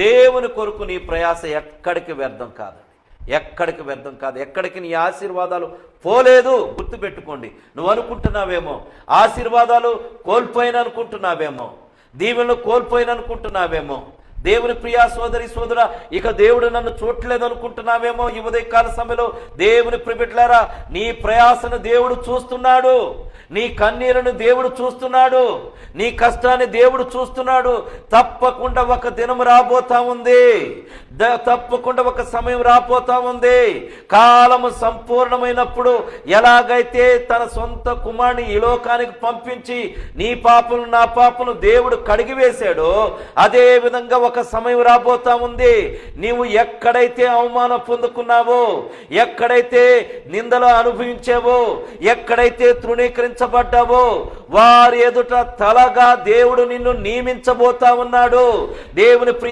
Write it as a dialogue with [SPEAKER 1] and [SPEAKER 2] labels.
[SPEAKER 1] దేవుని కొరకు నీ ప్రయాస ఎక్కడికి వ్యర్థం కాదండి ఎక్కడికి వ్యర్థం కాదు. ఎక్కడికి నీ ఆశీర్వాదాలు పోలేదు? గుర్తుపెట్టుకోండి. నువ్వు అనుకుంటున్నావేమో? ఆశీర్వాదాలు కోల్పోయిన అనుకుంటున్నావేమో దీవెనలు కోల్పోయిన అనుకుంటున్నావేమో దేవుని ప్రియా సోదరి సోదర ఇక దేవుడు నన్ను చూడలేదు అనుకుంటున్నావేమో ఈ ఉదయకాల సమయంలో దేవుని ప్రిబిట్లారా నీ ప్రయాసను దేవుడు చూస్తున్నాడు. నీ కన్నీరును దేవుడు చూస్తున్నాడు. నీ కష్టాన్ని దేవుడు చూస్తున్నాడు. తప్పకుండా ఒక దినం రాబోతా ఉంది. ద- తప్పకుండా ఒక సమయం రాబోతా ఉంది. కాలము సంపూర్ణమైనప్పుడు ఎలాగైతే తన సొంత కుమారుని ఈ లోకానికి పంపించి నీ పాపను నా పాపను దేవుడు కడిగివేశాడో అదే విధంగా ఒక సమయం రాబోతా ఉంది. నీవు ఎక్కడైతే అవమానం పొందుకున్నావో ఎక్కడైతే నిందలు అనుభవించావో ఎక్కడైతే తృణీకరించ తృణీకరించబడ్డావో వారి ఎదుట తలగా దేవుడు నిన్ను నియమించబోతా ఉన్నాడు. దేవుని